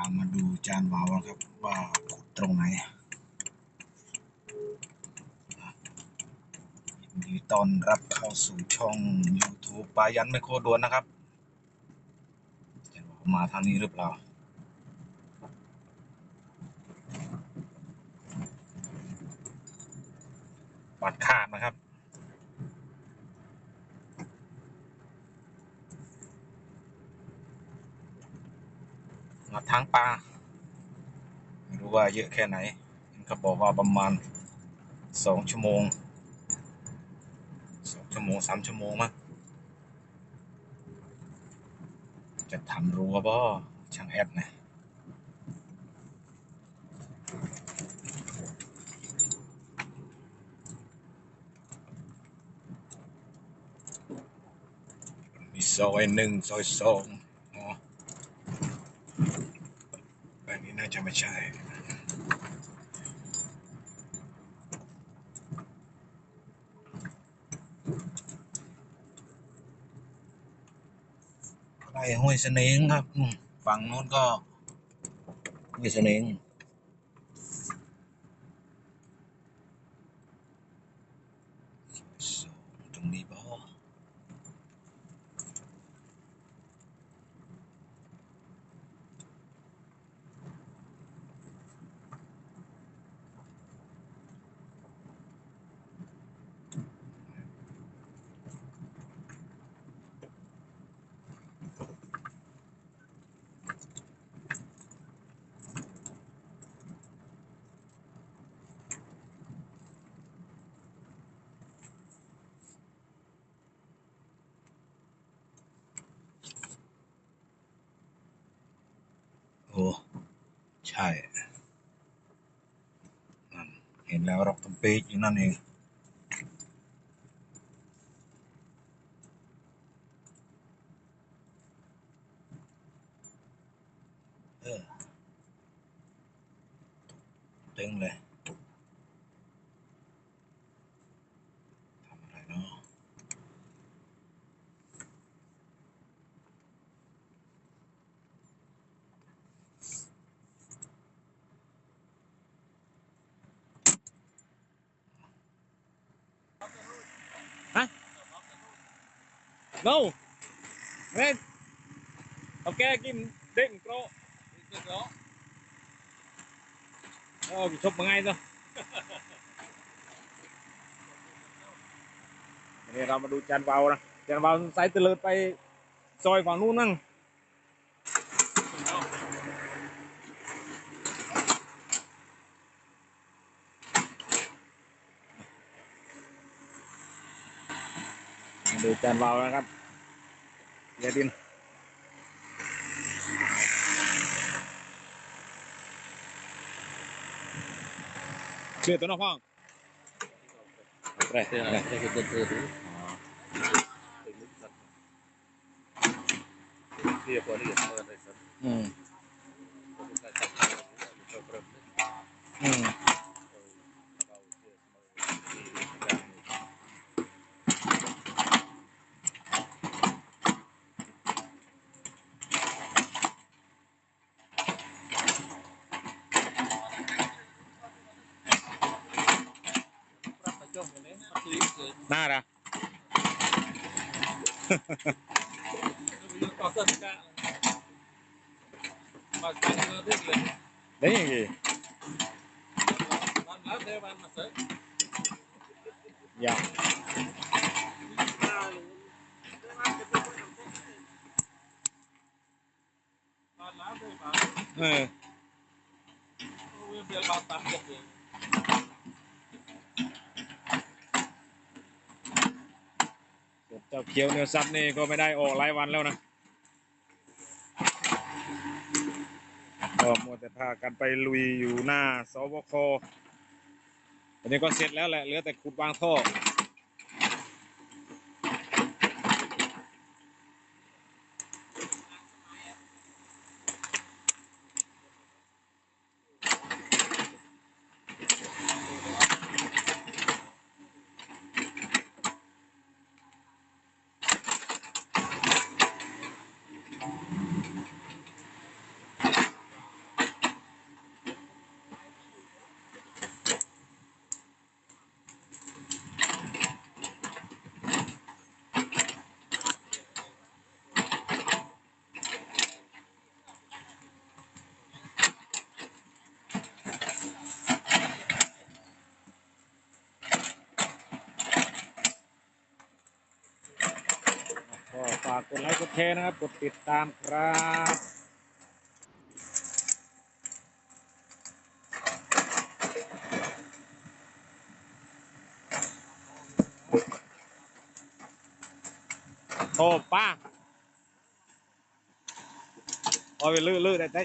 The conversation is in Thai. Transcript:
ามาดูจานวาวครับว่าขุดตรงไหนยินดีต้อนรับเข้าสู่ช่อง YouTube ปายันไมโครดวนนะครับจานวาวมาทางนี้หรือเปล่าปัดขาดนะครับ ทางปลาไม่รู้ว่าเยอะแค่ไหนเห็นเขาบอกว่าประมาณสองชั่วโมงสองชั่วโมงสามชั่วโมงมั้งจะทำรั้วบ่ช่างแอดนะมีซอยหนึ่งซอยสองอ๋อ อันนี้น่าจะ ไม่ใช่ไร่ห้วยเสนงครับ ฝั่งโน้นก็ห้วยเสนงตรงนี้บ่โอ้ ใช่นั่นเห็นแล้วรอกตำเป๊กอยู่นั่นเอง เออตึงเลยทำอะไรเนาะฮะ no เฮ้ยเอาแกกินเด้งโกรเออชบมาไงซะวันนี้เรามาดูจานเบานะจานเบาใสายเตลิดไปซอยฝั่งนู้นนั่งดูจานเบานะครับ เดี๋ยวดินเชื่อตั Nada. Đấy là gì? Dạ. Ừ. จ้าเขียวเนื้อซับนี่ก็ไม่ได้ออกหลายวันแล้วนะก็มัวแต่พากันไปลุยอยู่หน้าสวคอันนี้ก็เสร็จแล้วแหละเหลือแต่ขุดวางท่อากกดไลค์กดแชร์นะครับ กดติดตามครับโตป้าเอาไปลื้อๆได้ได้